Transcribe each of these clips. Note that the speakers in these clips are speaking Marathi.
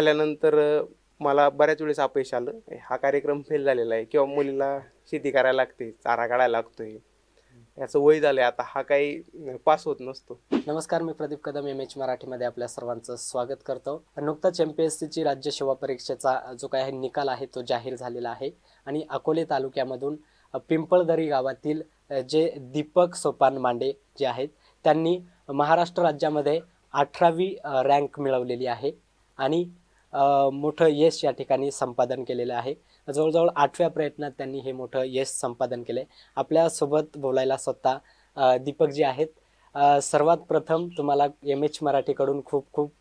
झाल्यानंतर मला बऱ्याच वेळेस अपयश आलं. हा कार्यक्रम फेल झालेला आहे. किंवा मुलीला शेती करायला लागते चारा काढायला लागतोय. याचं वय झालंय. आता हा काही पास होत नसतो. नमस्कार मी प्रदीप कदम एम एच मराठीमध्ये आपल्या सर्वांचं स्वागत करतो. नुकताच एम पी एस सीची राज्य सेवा परीक्षेचा जो काही निकाल आहे तो जाहीर झालेला आहे. आणि अकोले तालुक्यामधून पिंपळदरी गावातील जे दीपक सोपान मांडे जे आहेत त्यांनी महाराष्ट्र राज्यामध्ये अठरावी रँक मिळवलेली आहे. आणि मोठं यश या ठिकाणी संपादन केलेलं आहे. जवळजवळ आठव्या प्रयत्नात त्यांनी हे मोठं यश संपादन केलं आहे आपल्यासोबत बोलायला स्वतः दीपकजी आहेत. सर्वात प्रथम तुम्हाला एम एच मराठीकडून खूप खूप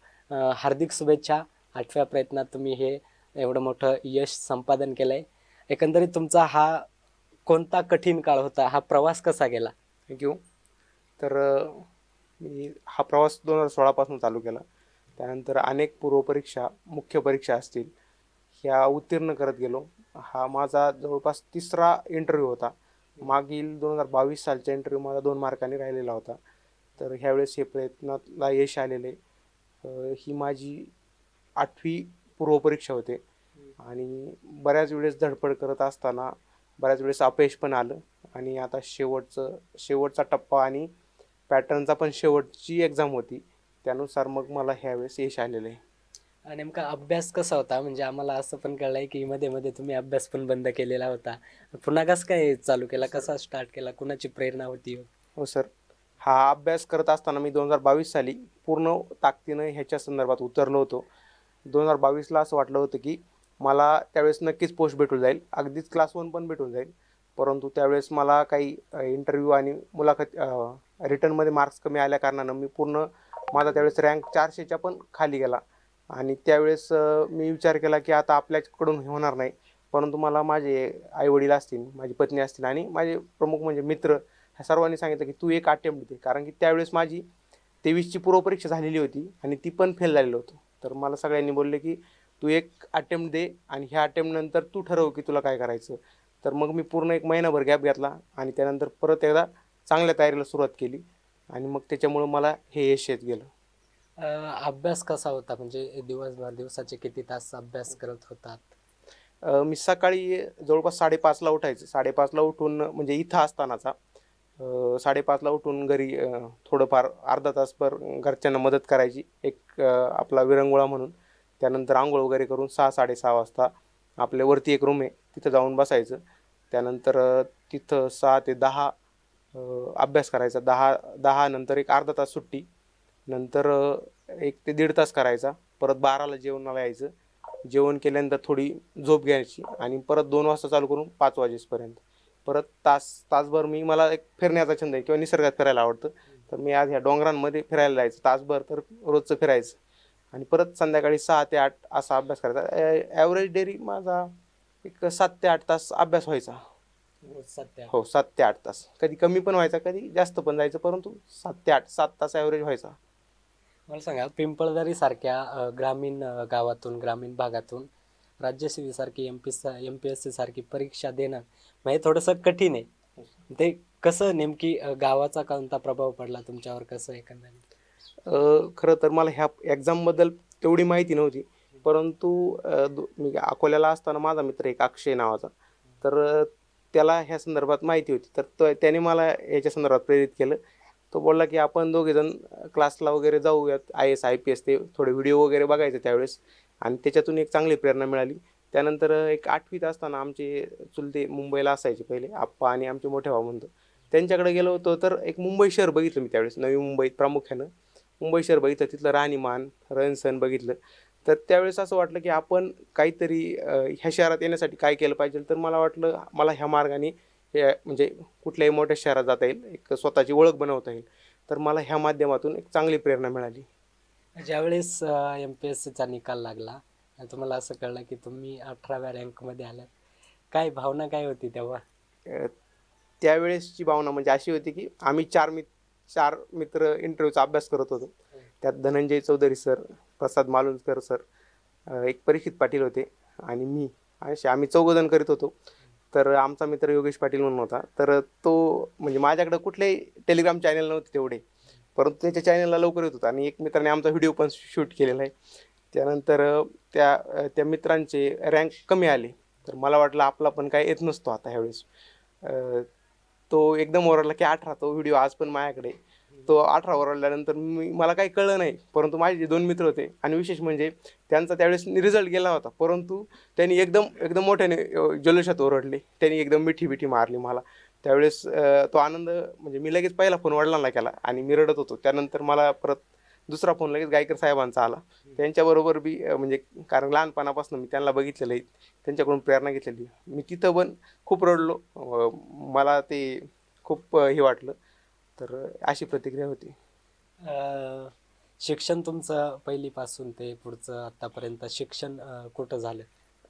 हार्दिक शुभेच्छा. आठव्या प्रयत्नात तुम्ही हे एवढं मोठं यश संपादन केलं आहे एकंदरीत तुमचा हा कोणता कठीण काळ होता? हा प्रवास कसा गेला? थँक्यू तर मी हा प्रवास दोन हजार सोळापासून चालू केला. त्यानंतर अनेक पूर्वपरीक्षा मुख्य परीक्षा असतील ह्या उत्तीर्ण करत गेलो. हा माझा जवळपास तिसरा इंटरव्ह्यू होता. मागील दोन हजार बावीस सालचा इंटरव्ह्यू माझा दोन मार्कांनी राहिलेला होता. तर ह्यावेळेस हे प्रयत्नातला यश आलेले. ही माझी आठवी पूर्वपरीक्षा होते. आणि बऱ्याच वेळेस धडपड करत असताना बऱ्याच वेळेस अपयश पण आलं. आणि आता शेवटचं शेवटचा टप्पा आणि पॅटर्नचा पण शेवटची एक्झाम होती. त्यानुसार मग मला ह्यावेळेस यश आलेलं आहे. अ, नेमका अभ्यास कसा होता? म्हणजे आम्हाला असं पण कळलंय की मध्ये मध्ये तुम्ही अभ्यास पण बंद केलेला होता. पुन्हा कसं काय चालू केला? कसा स्टार्ट केला? कुणाची प्रेरणा होती? हो सर हा अभ्यास करत असताना मी दोन हजार बावीस साली पूर्ण ताकदीनं ह्याच्या संदर्भात उतरलो होतो. दोन हजार बावीसला असं वाटलं होतं की मला त्यावेळेस नक्कीच पोस्ट भेटून जाईल. अगदीच क्लास वन पण भेटून जाईल. परंतु त्यावेळेस मला काही इंटरव्ह्यू आणि मुलाखत रिटर्नमध्ये मार्क्स कमी आल्या कारणानं मी पूर्ण माझा त्यावेळेस रँक चारशेच्या पण खाली गेला. आणि त्यावेळेस मी विचार केला की आता आपल्याकडून हे होणार नाही. परंतु मला माझे आईवडील असतील माझी पत्नी असतील आणि माझे प्रमुख म्हणजे मित्र ह्या सर्वांनी सांगितलं की तू एक अटेम्प्ट दे. कारण की त्यावेळेस माझी तेवीसची पूर्वपरीक्षा झालेली होती आणि ती पण फेल झालेलं होतं. तर मला सगळ्यांनी बोलले की तू एक अटेम्प्ट दे आणि ह्या अटेम्प्टनंतर तू ठरव की तुला काय करायचं. तर मग मी पूर्ण एक महिनाभर गॅप घेतला आणि त्यानंतर परत एकदा चांगल्या तयारीला सुरुवात केली. आणि मग त्याच्यामुळं मला हे यश येत गेलं. अ, अभ्यास कसा होता? म्हणजे दिवसभर दिवसाचे किती तास अभ्यास करत होतात? अ, मी सकाळी जवळपास साडेपाचला उठायचं. साडेपाचला उठून म्हणजे इथं असतानाचा अ, साडेपाचला उठून घरी अ, थोडंफार अर्धा तासभर घरच्यांना मदत करायची. एक अ, आपला विरंगुळा म्हणून. त्यानंतर आंघोळ वगैरे करून सहा साडेसहा वाजता आपल्या वरती एक रूम आहे. तिथं जाऊन बसायचं. त्यानंतर अ, तिथं सहा ते दहा अभ्यास करायचा. दहा दहा नंतर एक अर्धा तास सुट्टी नंतर एक ते दीड तास करायचा. परत बाराला जेवणाला यायचं. जेवण केल्यानंतर थोडी झोप घ्यायची आणि परत दोन वाजता चालू करून पाच वाजेपर्यंत परत तास तासभर मी मला एक फिरण्याचा छंद आहे किंवा निसर्गात फिरायला आवडतं. तर मी आज ह्या डोंगरांमध्ये फिरायला जायचं. तासभर तर रोजचं फिरायचं. आणि परत संध्याकाळी सहा ते आठ असा अभ्यास करायचा. ॲव्हरेज डेअरी माझा एक सात ते आठ तास अभ्यास व्हायचा. हो सात ते आठ. तास. कधी कमी पण व्हायचा कधी जास्त पण जायचं परंतु सात ते आठ सात तास ॲव्हरेज व्हायचा. मला सांगा पिंपळदरी सारख्या ग्रामीण गावातून ग्रामीण भागातून राज्यसेवी सारखी M P M P S C सारखी परीक्षा देणं म्हणजे थोडंसं कठीण आहे. ते कसं नेमकी गावाचा कोणता प्रभाव पडला तुमच्यावर कसं एकंदरीत? खरं तर मला ह्या एक्झामबद्दल तेवढी माहिती नव्हती परंतु मी अकोल्याला असताना माझा मित्र एक अक्षय नावाचा तर त्याला ह्या संदर्भात माहिती होती. तर तो त्याने मला याच्या संदर्भात प्रेरित केलं. तो बोलला की आपण दोघेजण क्लासला वगैरे जाऊयात. I S I P S ते थोडे व्हिडिओ वगैरे बघायचे त्यावेळेस. आणि त्याच्यातून एक चांगली प्रेरणा मिळाली. त्यानंतर एक आठवीत असताना आमचे चुलते मुंबईला असायचे पहिले. आप्पा आणि आमचे मोठे भाऊ म्हणतो. त्यांच्याकडे गेलो होतो तर एक मुंबई शहर बघितलं मी त्यावेळेस. नवी मुंबईत प्रामुख्यानं. मुंबई शहर बघितलं. तिथलं राहणीमान रहनसहन बघितलं. तर त्यावेळेस असं वाटलं की आपण काहीतरी ह्या शहरात येण्यासाठी काय केलं पाहिजे? तर मला वाटलं मला ह्या मार्गाने म्हणजे कुठल्याही मोठ्या शहरात जाता येईल. एक स्वतःची ओळख बनवता येईल. तर मला ह्या माध्यमातून एक चांगली प्रेरणा मिळाली. ज्यावेळेस एम पी एस सीचा निकाल लागला आणि तुम्हाला असं कळलं की तुम्ही अठराव्या रँकमध्ये आलात. काय भावना काय होती तेव्हा? त्यावेळेसची भावना म्हणजे अशी होती की आम्ही चार मित चार मित्र इंटरव्ह्यूचा अभ्यास करत होतो. त्यात धनंजय चौधरी सर प्रसाद मालुंजकर सर एक परीक्षित पाटील होते आणि मी असे आम्ही चौघजण करीत होतो. तर आमचा मित्र योगेश पाटील म्हणून होता. तर तो म्हणजे माझ्याकडे कुठलेही टेलिग्राम चॅनल नव्हते तेवढे. परंतु त्याच्या चॅनलला लवकर येत होता आणि एक मित्राने आमचा व्हिडिओ पण शूट केलेला आहे. त्यानंतर त्या त्या मित्रांचे रँक कमी आले. तर मला वाटलं आपला पण काय येत नसतो आता ह्यावेळेस. तो एकदम ओरडला की आठ राहतो व्हिडिओ आज पण माझ्याकडे तो अठरा ओरडल्यानंतर मी मला काही कळलं नाही. परंतु माझे जे दोन मित्र होते आणि विशेष म्हणजे त्यांचा त्यावेळेस रिझल्ट गेला होता. परंतु त्यांनी एकदम एकदम मोठ्याने जल्लोषात ओरडले. त्यांनी एकदम मिठी मिठी मारली मला. त्यावेळेस तो आनंद म्हणजे मी लगेच पहिला फोन वडिलांना केला आणि मी रडत होतो. त्यानंतर मला परत दुसरा फोन लगेच गायकर साहेबांचा आला. त्यांच्याबरोबर बी म्हणजे कारण लहानपणापासून मी त्यांना बघितलेलं आहे. त्यांच्याकडून प्रेरणा घेतलेली मी तिथं पण खूप रडलो. मला ते खूप हे वाटलं. तर अशी प्रतिक्रिया होती. अं, शिक्षण तुमचं पहिलीपासून ते पुढचं आतापर्यंत शिक्षण अं, कुठं झालं?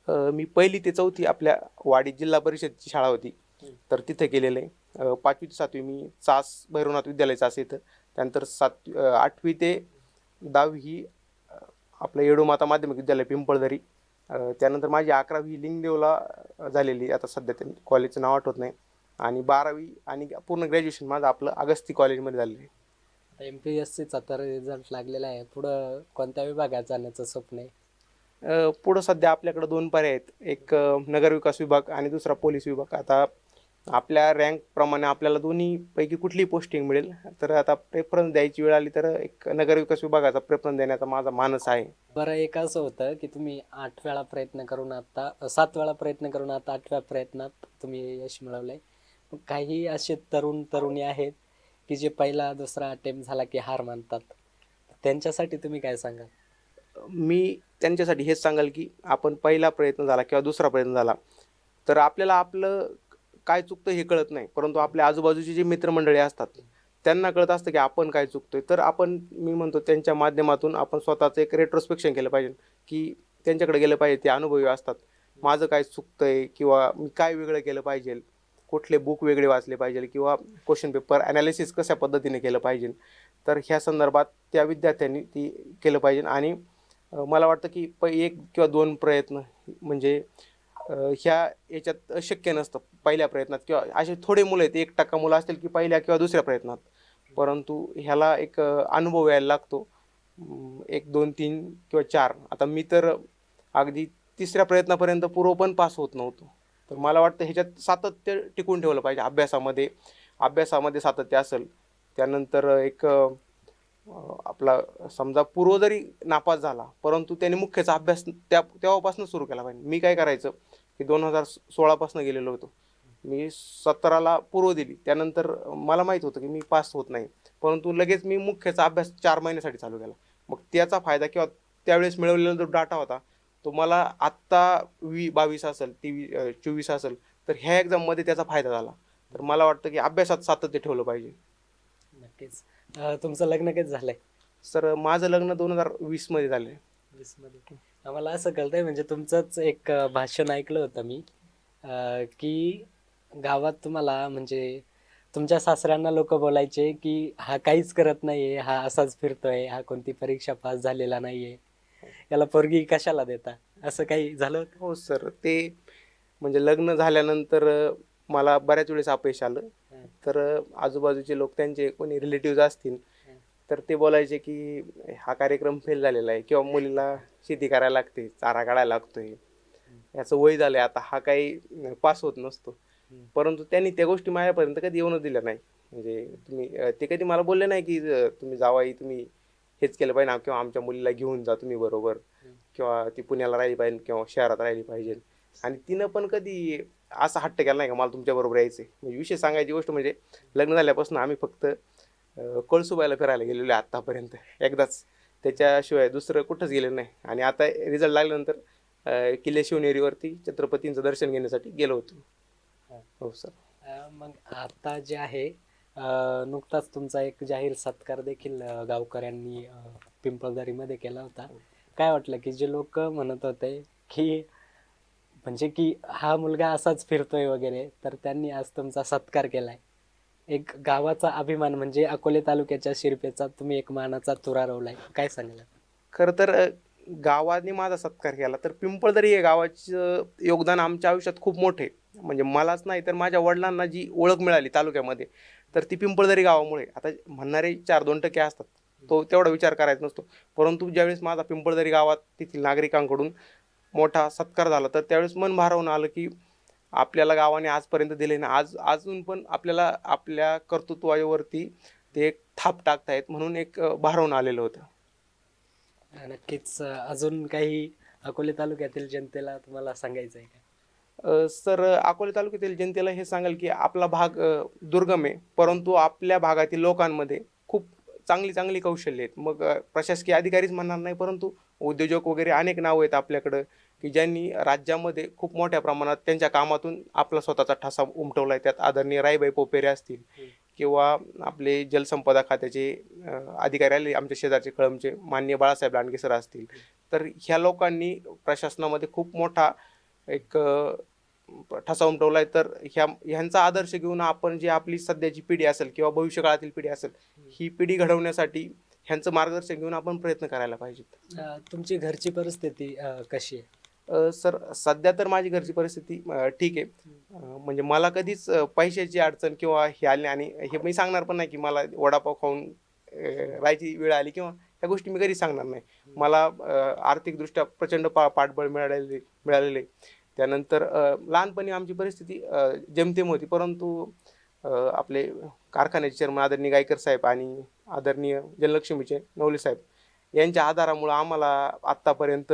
अ, मी पहिली ते चौथी आपल्या वाडी जिल्हा परिषदची शाळा होती. हम्म. तर तिथे केलेलं आहे अ, पाचवी ते सातवी मी चास भैरवनाथ विद्यालय चास इथं. त्यानंतर सात अ, आठवी ते दहावी ही अ, आपलं येडूमाता माध्यमिक विद्यालय पिंपळदरी. अ, त्यानंतर माझी अकरावी लिंगदेवला अ, झालेली. आता सध्या ते कॉलेजचं नाव आठवत नाही. आणि बारावी आणि पूर्ण ग्रॅज्युएशन माझं आपलं अगस्ती कॉलेजमध्ये झालेलं आहे. एम पी एस सीचा तर रिझल्ट लागलेला आहे. पुढं कोणत्या विभागात जाण्याचं स्वप्न आहे? अ, पुढं सध्या आपल्याकडे दोन पर्याय आहेत. एक अ, नगरविकास विभाग आणि दुसरा पोलीस विभाग. आता आपल्या रँकप्रमाणे आपल्याला दोन्हीपैकी कुठलीही पोस्टिंग मिळेल. तर आता प्रेफरन्स द्यायची वेळ आली तर एक नगरविकास विभागाचा प्रेफरन्स देण्याचा माझा मानस आहे. बरं एक असं होतं की तुम्ही आठ वेळा प्रयत्न करून आता सात वेळा प्रयत्न करून आता आठव्या प्रयत्नात तुम्ही यश मिळवलंय. मग काही असे तरुण तरुणी आहेत की जे पहिला दुसरा अटेम्प्ट झाला की हार मानतात. त्यांच्यासाठी तुम्ही काय सांगाल? मी त्यांच्यासाठी हेच सांगाल की आपण पहिला प्रयत्न झाला किंवा दुसरा प्रयत्न झाला तर आपल्याला आपलं काय चुकतं हे कळत नाही. परंतु आपल्या आजूबाजूची जी मित्रमंडळी असतात त्यांना कळत असतं की आपण काय चुकतोय. तर आपण मी म्हणतो त्यांच्या माध्यमातून आपण स्वतःचं एक रेट्रोस्पेक्शन केलं पाहिजे की त्यांच्याकडे गेलं पाहिजे ते अनुभवी असतात. माझं काय चुकतंय किंवा मी काय वेगळं केलं पाहिजे कुठले बुक वेगळे वाचले पाहिजे किंवा क्वेश्चन पेपर ॲनालिसिस कशा पद्धतीने केलं पाहिजे. तर ह्या संदर्भात त्या विद्यार्थ्यांनी ती केलं पाहिजे. आणि मला वाटतं की प एक किंवा दोन प्रयत्न म्हणजे ह्या याच्यात शक्य नसतं पहिल्या प्रयत्नात किंवा असे थोडे मुलं आहेत एक टक्का मुलं असतील की पहिल्या किंवा दुसऱ्या प्रयत्नात. परंतु ह्याला एक अनुभव यायला लागतो. एक दोन तीन किंवा चार. आता मी तर अगदी तिसऱ्या प्रयत्नापर्यंत पूर्व पण पास होत नव्हतो. तर मला वाटतं ह्याच्यात सातत्य टिकून ठेवलं पाहिजे अभ्यासामध्ये. अभ्यासामध्ये सातत्य असेल. त्यानंतर एक आपला समजा पूर्व जरी नापास झाला परंतु त्याने मुख्यचा अभ्यास त्या तेव्हापासून सुरू केला पाहिजे. मी काय करायचं? की दोन हजार सोळापासून गेलेलो होतो. मी सतराला पूर्व दिली. त्यानंतर मला माहीत होतं की मी पास होत नाही. परंतु लगेच मी मुख्यचा अभ्यास चार महिन्यासाठी चालू केला. मग त्याचा फायदा किंवा त्यावेळेस मिळवलेला जो डाटा होता तो मला आत्ता वी बावीस असेल अ, चोवीस असेल तर ह्या एक्झाममध्ये त्याचा फायदा झाला. तर मला वाटतं की अभ्यासात सातत्य ठेवलं पाहिजे. नक्कीच. तुमचं लग्न कधी झालंय? सर माझं लग्न दोन हजार वीसमध्ये झालं वीसमध्ये आम्हाला असं कळतंय म्हणजे तुमचंच एक भाषण ऐकलं होतं मी की गावात तुम्हाला म्हणजे तुमच्या सासऱ्यांना लोक बोलायचे की हा काहीच करत नाहीये हा असाच फिरतोय हा कोणती परीक्षा पास झालेला नाहीये. याला पोरगी कशाला देता असं काही झालं होतं? हो सर ते म्हणजे लग्न झाल्यानंतर अ, मला बऱ्याच वेळेस अपयश आलं हं. तर अ, आजूबाजूचे लोक त्यांचे कोणी रिलेटिव्ह असतील हं. तर ते बोलायचे की हा कार्यक्रम फेल झालेला आहे किंवा मुलीला शेती करायला लागते चारा काढायला लागतोय याचं वय झालंय आता हा काही पास होत नसतो हं. परंतु त्यांनी त्या गोष्टी माझ्यापर्यंत कधी येऊनच दिल्या नाही म्हणजे तुम्ही अ, ते कधी मला बोलले नाही की अ, तुम्ही जावाई तुम्ही हेच केलं पाहिजे ना किंवा आमच्या मुलीला घेऊन जा तुम्ही बरोबर. किंवा ती पुण्याला राहिली पाहिजे किंवा शहरात राहिली पाहिजे. आणि तिनं पण कधी असा हट्ट केला नाही का मला तुमच्याबरोबर यायचं म्हणजे विषय सांगायची गोष्ट म्हणजे लग्न झाल्यापासून आम्ही फक्त अ, कळसुबाईला फिरायला गेलेलो आहे आत्तापर्यंत. एकदाच. त्याच्याशिवाय दुसरं कुठंच गेलेलं नाही. आणि आता रिझल्ट लागल्यानंतर किल्ले शिवनेरीवरती छत्रपतींचं दर्शन घेण्यासाठी गेलो होतो. हा. सर मग आता जे आहे नुकताच तुमचा एक जाहीर सत्कार देखील अं, गावकऱ्यांनी अं, पिंपळदरीमध्ये केला होता. काय वाटलं की जे लोक म्हणत होते की म्हणजे की हा मुलगा असाच फिरतोय वगैरे तर त्यांनी आज तुमचा सत्कार केलाय. एक गावाचा अभिमान म्हणजे अकोले तालुक्याच्या शिरपेचा तुम्ही एक मानाचा तुरा रोवलाय. काय सांगाल? खरं तर अ, गावाने माझा सत्कार केला. तर पिंपळदरी हे गावाचं योगदान आमच्या आयुष्यात खूप मोठे. म्हणजे मलाच नाही तर माझ्या वडिलांना जी ओळख मिळाली तालुक्यामध्ये तर ती पिंपळदरी गावामुळे आता म्हणणारे चार दोन टक्के असतात तो तेवढा विचार करायचा नसतो. परंतु ज्यावेळेस माझा पिंपळदरी गावात तेथील नागरिकांकडून मोठा सत्कार झाला तर त्यावेळेस मन भारावून आलं की आपल्याला गावाने आजपर्यंत दिले ना आज अजून पण आपल्याला आपल्या कर्तृत्वावरती ते एक थाप टाकतायत म्हणून एक भारवून भारावून आलेलं होतं. नक्कीच अजून काही अकोले तालुक्यातील जनतेला तुम्हाला सांगायचं आहे का? सर अकोले तालुक्यातील जनतेला हे सांगाल की आपला भाग दुर्गम आहे परंतु आपल्या भागातील लोकांमध्ये खूप चांगली चांगली कौशल्य आहेत. मग प्रशासकीय अधिकारीच म्हणणार नाही परंतु उद्योजक वगैरे अनेक नावं आहेत आपल्याकडं की ज्यांनी राज्यामध्ये खूप मोठ्या प्रमाणात त्यांच्या कामातून आपला स्वतःचा ठसा उमटवला आहे त्यात आदरणीय राईबाई पोपेरे असतील किंवा आपले जलसंपदा खात्याचे अधिकारी आले आमच्या शेजारचे कळमचे मान्य बाळासाहेब लांडगे सर असतील. तर ह्या लोकांनी प्रशासनामध्ये खूप मोठा एक ठसा उमटवलाय तर ह्या ह्यांचा आदर्श घेऊन आपण जी आपली सध्याची पिढी असेल किंवा भविष्यकाळातील पिढी असेल ही पिढी घडवण्यासाठी ह्यांचं मार्गदर्शन घेऊन आपण प्रयत्न करायला पाहिजेत. तुमची घरची परिस्थिती कशी आहे? सर सध्या तर माझी घरची परिस्थिती ठीक आहे. म्हणजे मला कधीच पैशाची अडचण किंवा हे आली आणि हे मी सांगणार पण नाही की मला वडापाव खाऊन राहायची वेळ आली किंवा ह्या गोष्टी मी कधीच सांगणार नाही. मला आर्थिकदृष्ट्या प्रचंड पा पाठबळ मिळालेले मिळालेले त्यानंतर लहानपणी आमची परिस्थिती जमतेम होती. परंतु आपले कारखान्याचे चेअरमन आदरणीय गायकर साहेब आणि आदरणीय जनलक्ष्मीचे नवले साहेब यांच्या आधारामुळं आम्हाला आत्तापर्यंत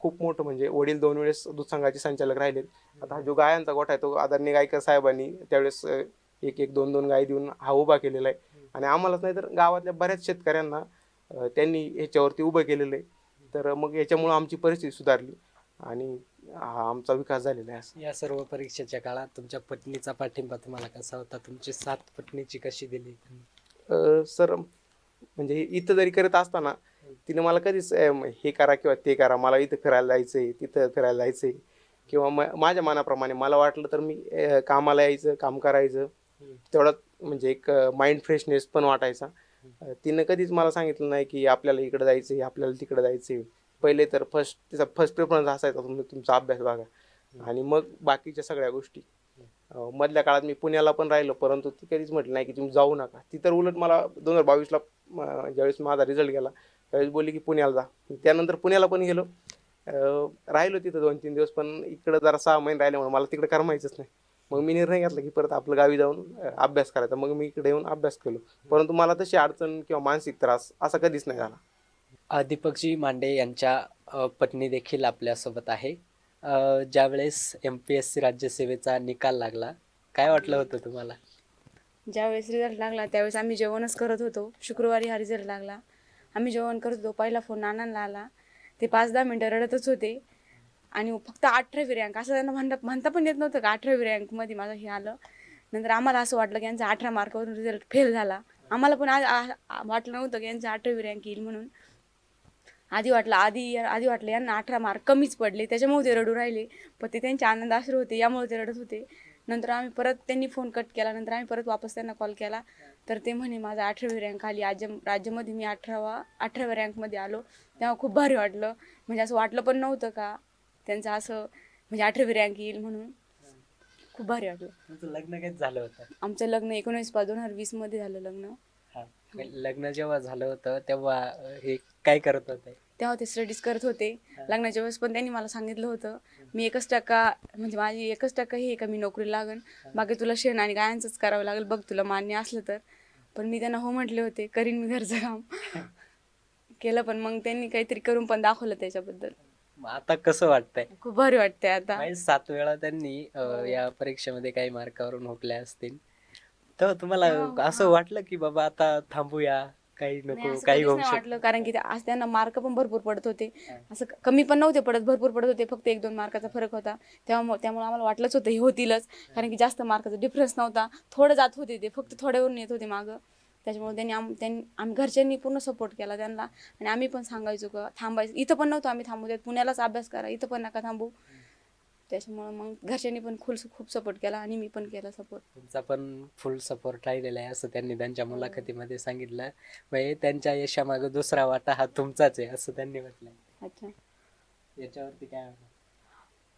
खूप मोठं म्हणजे वडील दोन वेळेस दूध संघाचे संचालक राहिलेत. आता हा जो गायांचा गोठा आहे तो आदरणीय गायकर साहेबांनी त्यावेळेस एक एक दोन दोन गाय देऊन हा उभा केलेला आहे. आणि आम्हालाच नाही तर गावातल्या बऱ्याच शेतकऱ्यांना त्यांनी ह्याच्यावरती उभं केलेलं आहे. तर मग याच्यामुळं आमची परिस्थिती सुधारली. आणि हा आमचा विकास झालेला आहे असं. या सर्व परीक्षेच्या काळात तुमच्या पत्नीचा पाठिंबा तुम्हाला कसा होता? तुमची साथ पत्नीची कशी दिली अ, सर म्हणजे इथं जरी करत असताना तिने मला कधीच अ, म- हे करा किंवा ते करा मला इथं फिरायला जायचंय तिथं फिरायला जायचंय. किंवा म- माझ्या मनाप्रमाणे मला वाटलं तर मी अ, कामाला यायचं काम करायचं. तेवढा म्हणजे एक माइंड फ्रेशनेस पण वाटायचा. अ, तिनं कधीच मला सांगितलं नाही की आपल्याला इकडं जायचंय आपल्याला तिकडं जायचंय. पहिले तर फर्स्ट तिचा फर्स्ट प्रेफरन्स असायचा तुम्ही तुमचा अभ्यास बघा. आणि मग बाकीच्या सगळ्या गोष्टी. मधल्या काळात मी पुण्याला पण राहिलो परंतु ती कधीच म्हटलं नाही की तुम्ही जाऊ नका. ती तर उलट मला दोन हजार बावीसला ज्यावेळेस माझा रिझल्ट गेला त्यावेळेस बोलली की पुण्याला जा. त्यानंतर पुण्याला पण गेलो. राहिलो तिथं दोन तीन दिवस पण इकडं जरा सहा महिने राहिल्यामुळे मला तिकडे करमायचंच नाही. मग मी निर्णय घेतला की परत आपलं गावी जाऊन अभ्यास करायचा. मग मी इकडे येऊन अभ्यास केलो. परंतु मला तशी अडचण किंवा मानसिक त्रास असा कधीच नाही झाला. अ, दीपकजी मांडे यांच्या अ, पत्नी देखील आपल्यासोबत आहे. अ, ज्यावेळेस एम पी एस सी राज्यसेवेचा निकाल लागला काय वाटलं होतं तुम्हाला? ज्यावेळेस रिझल्ट लागला त्यावेळेस आम्ही जेवणच करत होतो. शुक्रवारी हा रिझल्ट लागला. आम्ही जेवण करत होतो. पहिला फोन नानांना आला. ते पाच दहा मिनटं रडतच होते. आणि फक्त अठरावी रँक असं त्यांना म्हणता म्हणता पण येत नव्हतं का अठरावी रँकमध्ये माझं हे आलं. नंतर आम्हाला असं वाटलं की यांचा अठरा मार्कावरून रिझल्ट फेल झाला. आम्हाला पण आ- आ- आ- वाटलं नव्हतं की यांचा अठरावी रँक येईल म्हणून. आधी वाटलं आधी आधी वाटलं यांना अठरा मार्क कमीच पडले त्याच्यामुळे ते रडू राहिले. पण ते त्यांचे आनंद आश्रू होते यामुळे ते रडत होते. नंतर आम्ही परत त्यांनी फोन कट केला नंतर आम्ही परत वापस त्यांना कॉल केला. तर ते म्हणे माझा अठरावी रँक आली राज्य राज्यामध्ये मी अठरावा अठराव्या रँकमध्ये आलो. तेव्हा खूप भारी वाटलं. म्हणजे असं वाटलं पण नव्हतं का? त्यांचं असं म्हणजे अठरावी रँक येईल म्हणून. खूप भारी वाटलं. लग्न काहीच झालं होतं? आमचं लग्न एकोणीस पाच दोन हजार वीसमध्ये झालं लग्न. हा. लग्न जेव्हा झालं होतं तेव्हा अ, हे काय करत होते? तेव्हा ते स्टडीज करत होते. लग्नाच्या वेळेस पण त्यांनी मला सांगितलं होतं मी एकच टक्का म्हणजे माझी एकच टक्का ही आहे का मी नोकरी लागन. बाकी तुला शेण आणि गायांचंच करावं लागेल. बघ तुला मान्य असलं तर. पण मी त्यांना हो म्हटले होते करीन मी घरचं काम. केलं पण मग त्यांनी काहीतरी करून पण दाखवलं त्याच्याबद्दल. मग आता कसं वाटतंय? खूप भारी वाटतंय आता. म्हणजे सात वेळा त्यांनी अ, या परीक्षेमध्ये काही मार्कावरून हुकल्या असतील. तर तुम्हाला असं वाटलं की बाबा आता थांबूया काही नाही, नको असं काही कधीच होऊ नाही शकत. वाटलं कारण की ते- आज त्यांना मार्क पण भरपूर पडत होते. असं क- कमी पण नव्हते पडत भरपूर पडत होते फक्त एक दोन मार्काचा फरक होता. तेव्हा त्यामुळे आम्हाला वाटलंच होतं हे होतीलच कारण की जास्त मार्काचा डिफरन्स नव्हता. थोडं जात होते ते फक्त थोड्यावरून येत होते मागं. त्याच्यामुळे त्यांनी आम त्यांनी आम्ही घरच्यांनी पूर्ण सपोर्ट केला त्यांना. आणि आम्ही पण सांगायचो का थांबायचं इथं पण नव्हतं आम्ही थांबू देत पुण्यालाच अभ्यास करा इथं पण नका थांबू. त्याच्यामुळे मग घरच्यांनी पण खूप खूप सपोर्ट केला आणि मी पण केला सपोर्ट तुमचा पण फुल सपोर्ट राहिलेला आहे असं त्यांनी त्यांच्या मुलाखतीमध्ये सांगितलं. म्हणजे त्यांच्या यशामागं दुसरा वाटा हा तुमचाच आहे असं त्यांनी म्हटलंय. अच्छा. याच्यावरती काय?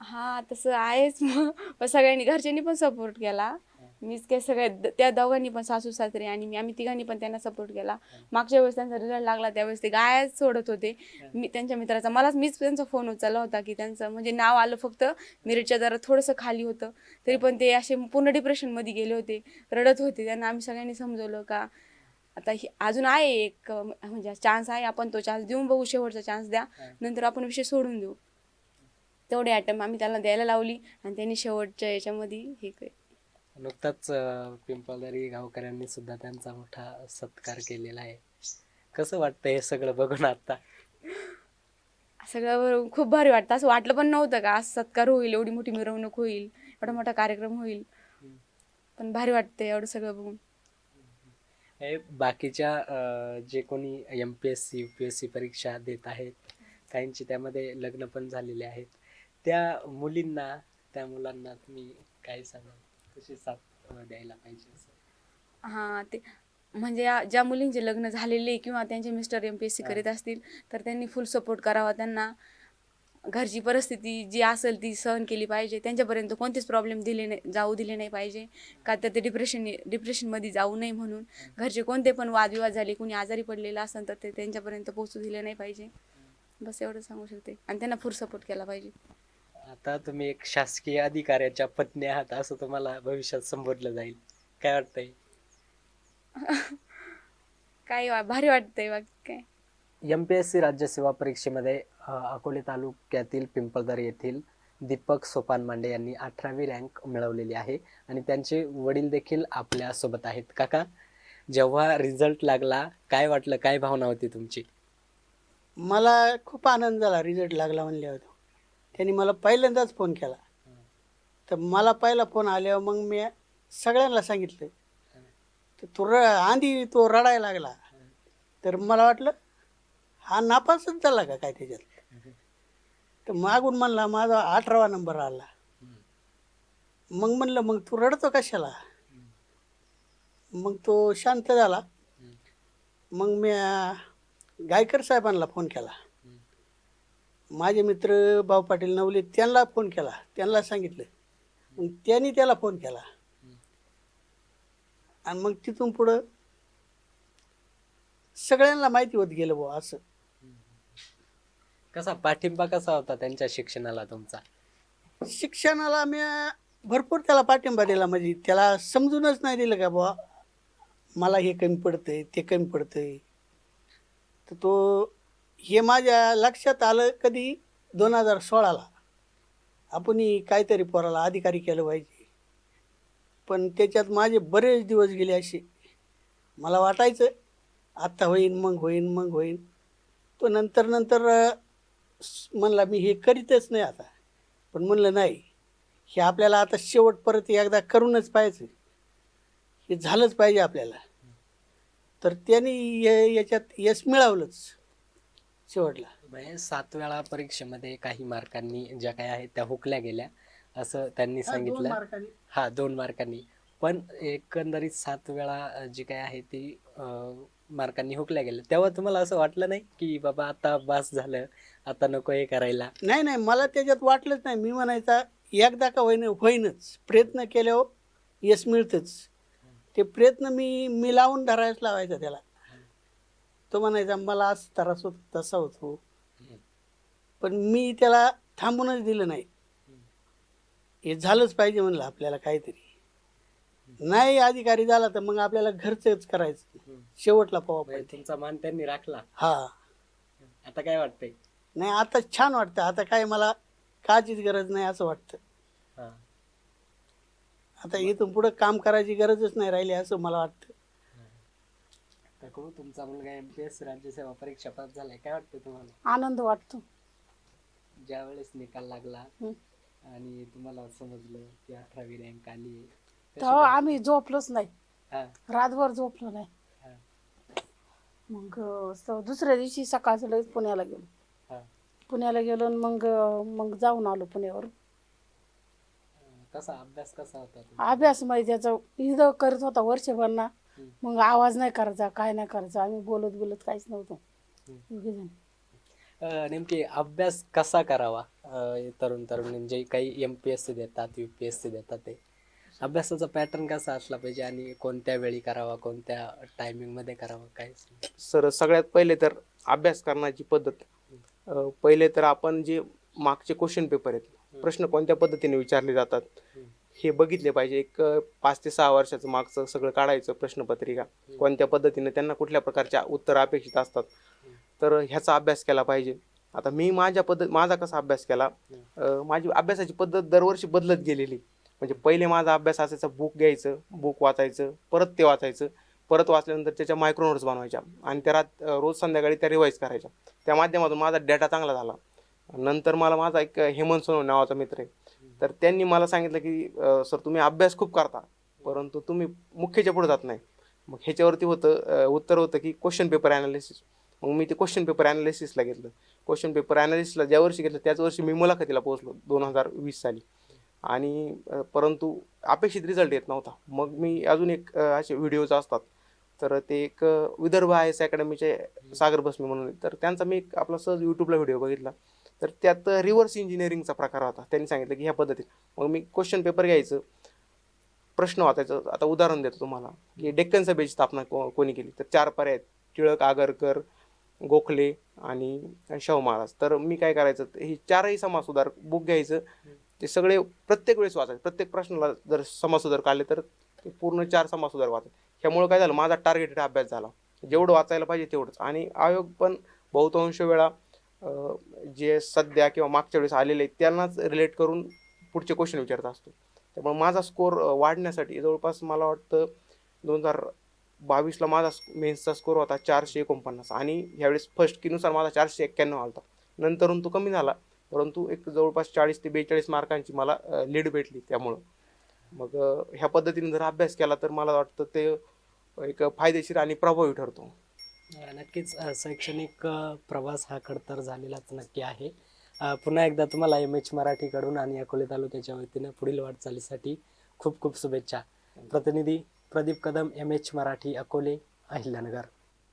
हा तसं आहेच मग. पण सगळ्यांनी घरच्यांनी पण सपोर्ट केला. मीच काय सगळ्या त्या दोघांनी पण सासू सासरे आणि मी आम्ही तिघांनी पण त्यांना सपोर्ट केला. मागच्या वेळेस त्यांचा रिझल्ट लागला त्यावेळेस ते गायच सोडत होते. मी त्यांच्या मित्राचा मलाच मीच त्यांचा फोन उचलला होता की त्यांचं म्हणजे नाव आलं फक्त मेरिटच्या जरा थोडंसं खाली होतं. तरी पण ते असे पूर्ण डिप्रेशनमध्ये गेले होते रडत होते. त्यांना आम्ही सगळ्यांनी समजवलं का आता ही अजून आहे एक म्हणजे चान्स आहे आपण तो चान्स देऊन बघू शेवटचा चान्स द्या. नंतर आपण विषय सोडून देऊ. तेवढी अटेम्प आम्ही त्याला द्यायला लावली आणि त्यांनी शेवटच्या याच्यामध्ये हे केलं. नुकताच पिंपळदरी गावकऱ्यांनी सुद्धा त्यांचा मोठा सत्कार केलेला आहे. कसं वाटतं हे सगळं बघून आता? सगळं खूप भारी वाटतं. असं वाटलं पण नव्हतं का? असं सत्कार होईल एवढी मोठी मिरवणूक होईल एवढा मोठा कार्यक्रम होईल. पण भारी वाटतं एवढं सगळं बघून. हे बाकीच्या जे कोणी M P S C U P S C परीक्षा देत आहेत काहींची त्यामध्ये लग्न पण झालेले आहेत. त्या मुलींना त्या मुलांना तुम्ही काय सांगाल? कशी साथ द्यायला पाहिजे असं? हां ते म्हणजे या- ज्या मुलींचे लग्न झालेले किंवा त्यांचे mister M P S C करीत असतील तर त्यांनी फुल सपोर्ट करावा त्यांना घरची परिस्थिती जी असेल ती सहन केली पाहिजे. त्यांच्यापर्यंत कोणतेच प्रॉब्लेम दिले नाही जाऊ दिले नाही पाहिजे. का तर ते डिप्रेशन डिप्रेशनमध्ये जाऊ नये म्हणून. घरचे कोणते पण वादविवाद झाले कुणी आजारी पडलेलं असेल तर ते त्यांच्यापर्यंत पोहोचू दिले नाही पाहिजे. बस एवढं सांगू शकते. आणि त्यांना फुल सपोर्ट केला पाहिजे. आता तुम्ही एक शासकीय अधिकाऱ्याच्या पत्नी आहात असं तुम्हाला भविष्यात संबोधलं जाईल. काय वाटतंय? काय वा- भारी वाटतंय बाकी काय. एम पी एस सी राज्य सेवा परीक्षेमध्ये अ, अकोले तालुक्यातील पिंपळदर येथील दीपक सोपान मांडे यांनी अठरावी रँक मिळवलेली आहे आणि त्यांचे वडील देखील आपल्यासोबत आहेत. काका जेव्हा रिझल्ट लागला काय वाटलं काय भावना होती तुमची? मला खूप आनंद झाला रिझल्ट लागला म्हणल्यावर. त्यांनी मला पहिल्यांदाच फोन केला. तर मला पहिला फोन आल्यावर मग मी सगळ्यांना सांगितलं. तर तो र आंधी तो रडायला लागला. तर मला वाटलं हा नापासच झाला का काय त्याच्यात? तर मागून म्हणला माझा अठरावा नंबर आला. मग म्हणलं मग तू रडतो कशाला? मग तो शांत झाला. मग मी गायकर साहेबांना फोन केला. माझे मित्र भाऊ पाटील नवले त्यांना फोन केला. त्यांना सांगितलं. मग त्यांनी त्याला फोन केला. आणि मग तिथून पुढं सगळ्यांना माहिती होत गेलं बुवा असं. कसा पाठिंबा कसा होता त्यांच्या शिक्षणाला तुमचा? शिक्षणाला मी भरपूर त्याला पाठिंबा दिला. म्हणजे त्याला समजूनच नाही दिलं का बुवा? मला हे कमी पडतंय ते कमी पडतंय. तर तो हे माझ्या लक्षात आलं कधी? दोन हजार सोळाला. आपण काहीतरी पोराला अधिकारी केलं पाहिजे. पण त्याच्यात माझे बरेच दिवस गेले असे. मला वाटायचं आत्ता होईन मग होईन मग होईन. तो नंतर नंतर म्हणला मी हे करीतच नाही आता. पण म्हणलं नाही. हे आपल्याला आता शेवट परत एकदा करूनच पाहिजे हे झालंच पाहिजे आपल्याला. तर त्यांनी याच्यात यश मिळवलंच. शेवटला म्हणजे सात वेळा परीक्षेमध्ये काही मार्कांनी ज्या काही आहेत त्या हुकल्या गेल्या असं त्यांनी दोन सांगितलं. मार्कांनी. हा दोन मार्कांनी. पण एकंदरीत सात वेळा जी काय आहे ती अ, मार्कांनी हुकल्या गेल्या. तेव्हा तुम्हाला असं वाटलं नाही की बाबा आता बास झालं आता नको हे करायला? नाही नाही मला त्याच्यात वाटलंच नाही. मी म्हणायचा एकदा का होईन होईनच. प्रयत्न केल्यावर यश मिळतंच. ते प्रयत्न मी मी लावून धरायच लावायचा त्याला. तो म्हणायचा मला असं त्रास होतो तसा होतो पण मी त्याला थांबूनच दिलं नाही. हे झालंच पाहिजे म्हणलं आपल्याला काहीतरी. नाही अधिकारी झाला तर मग आपल्याला घरचंच करायचं. शेवटला पवा म्हणजे पाहिजे. तुमचा मान त्यांनी राखला. हा. आता काय वाटतंय? नाही आता छान वाटतं. आता काय मला काचीच गरज नाही असं वाटतं. हा. आता इथून पुढं काम करायची गरजच नाही राहिली असं मला वाटतं. काकू तुमचा मुलगा एम पी एस राज्यसेवा परीक्षा पास झालाय. काय वाटतं तुम्हाला? आनंद वाटतो. ज्या वेळेस निकाल लागला हं. आणि तुम्हाला समजलं की अठरावी रँक आली तेव्हा आम्ही झोपलोच नाही. रातभर झोपलो नाही. मग अं, स- दुसऱ्या दिवशी सकाळचं लगेच पुण्याला गेलो. हा. पुण्याला गेलो आणि मग अं, मग जाऊन आलो पुण्यावर कसा अभ्यास कसा होता तुमचा? अभ्यास म्हणजे त्याचं इथं करत होता वर्षभर ना. मग आवाज नाही करायचा काय नाही करायचा आम्ही बोलत बोलत काहीच नव्हतो. हं. दोघीजण. अं, नेमकी अभ्यास कसा करावा? अं, तरुण तरुणी जे काही एम पी एस सी देतात यू पी एस सी देतात ते. अभ्यासाचा पॅटर्न कसा असला पाहिजे आणि कोणत्या वेळी करावा कोणत्या टायमिंगमध्ये करावा काय? सर सगळ्यात पहिले तर अभ्यास करण्याची पद्धत. अ, पहिले तर आपण जे मागचे क्वेश्चन पेपर आहेत प्रश्न कोणत्या पद्धतीने विचारले जातात? हे बघितले पाहिजे. एक पाच ते सहा वर्षाचं मागचं सगळं काढायचं प्रश्नपत्रिका. कोणत्या पद्धतीने त्यांना कुठल्या प्रकारच्या उत्तर अपेक्षित असतात. तर ह्याचा अभ्यास केला पाहिजे. आता मी माझ्या पद्धत माझा कसा अभ्यास केला? माझी अभ्यासाची पद्धत दरवर्षी बदलत गेलेली. म्हणजे पहिले माझा अभ्यास असायचा बुक घ्यायचं बुक वाचायचं परत ते वाचायचं. परत वाचल्यानंतर त्याच्या मायक्रो नोट्स बनवायच्या. आणि त्या रात रोज संध्याकाळी त्या रिवाईज करायच्या. त्या माध्यमातून माझा डेटा चांगला झाला. नंतर मला माझा एक हेमंत सोनवणे नावाचा मित्र आहे. तर त्यांनी मला सांगितलं की सर तुम्ही अभ्यास खूप करता परंतु तुम्ही मुख्यच्या पुढे जात नाही. मग ह्याच्यावरती होतं उत्तर होतं की क्वेश्चन पेपर ॲनालिसिस मग मी ते क्वेश्चन पेपर ॲनालिसिसला घेतलं. क्वेश्चन पेपर ॲनालिसिसला ज्या वर्षी घेतलं त्याच वर्षी मी मुलाखतीला पोहोचलो दोन हजार वीस साली. आणि परंतु अपेक्षित रिझल्ट येत नव्हता. मग मी अजून एक असे व्हिडिओज असतात. तर ते एक विदर्भ आय एस अकॅडमीचे सागर बसमी म्हणून तर त्यांचा मी एक आपला सहज यूट्यूबला व्हिडिओ बघितला. तर त्यात रिव्हर्स इंजिनिअरिंगचा प्रकार होता. त्यांनी सांगितलं की ह्या पद्धतीत. मग मी क्वेश्चन पेपर घ्यायचं. प्रश्न वाचायचं. आता उदाहरण देतो तुम्हाला. की डेक्कन सभेची स्थापना को कोणी केली? तर चार पर्याय आहेत. टिळक आगरकर गोखले आणि शाहू महाराज. तर मी काय करायचं? हे चारही समाजसुधार बुक घ्यायचं. ते सगळे प्रत्येक वेळेस वाचायचे. प्रत्येक प्रश्नाला जर समाजसुधार काढले तर ते पूर्ण चार समाजसुधार वाचायचे. ह्यामुळे काय झालं? माझा टार्गेटेड अभ्यास झाला. जेवढं वाचायला पाहिजे तेवढंच. आणि आयोग पण बहुतांश वेळा जे सध्या किंवा मागच्या वेळेस आलेले आहेत त्यांनाच रिलेट करून पुढचे क्वेश्चन विचारत असतो. त्यामुळे माझा स्कोअर वाढण्यासाठी जवळपास मला वाटतं दोन हजार बावीसला माझा मेन्सचा स्कोअर होता चारशे एकोणपन्नास आणि ह्यावेळेस फर्स्ट किनुसार माझा चारशे एक्क्याण्णव आला होता नंतरून तो कमी झाला परंतु एक जवळपास चाळीस ते बेचाळीस मार्कांची मला लीड भेटली त्यामुळं. मग ह्या पद्धतीने जर अभ्यास केला तर मला वाटतं ते एक फायदेशीर आणि प्रभावी ठरतो. नक्कीच शैक्षणिक प्रवास हा खडतर झालेलाच नक्की आहे. पुन्हा एकदा तुम्हाला एम एच मराठीकडून आणि अकोले तालुक्याच्या वतीनं पुढील वाटचालीसाठी खूप खूप शुभेच्छा. प्रतिनिधी प्रदीप कदम एम एच मराठी अकोले अहिल्यानगर.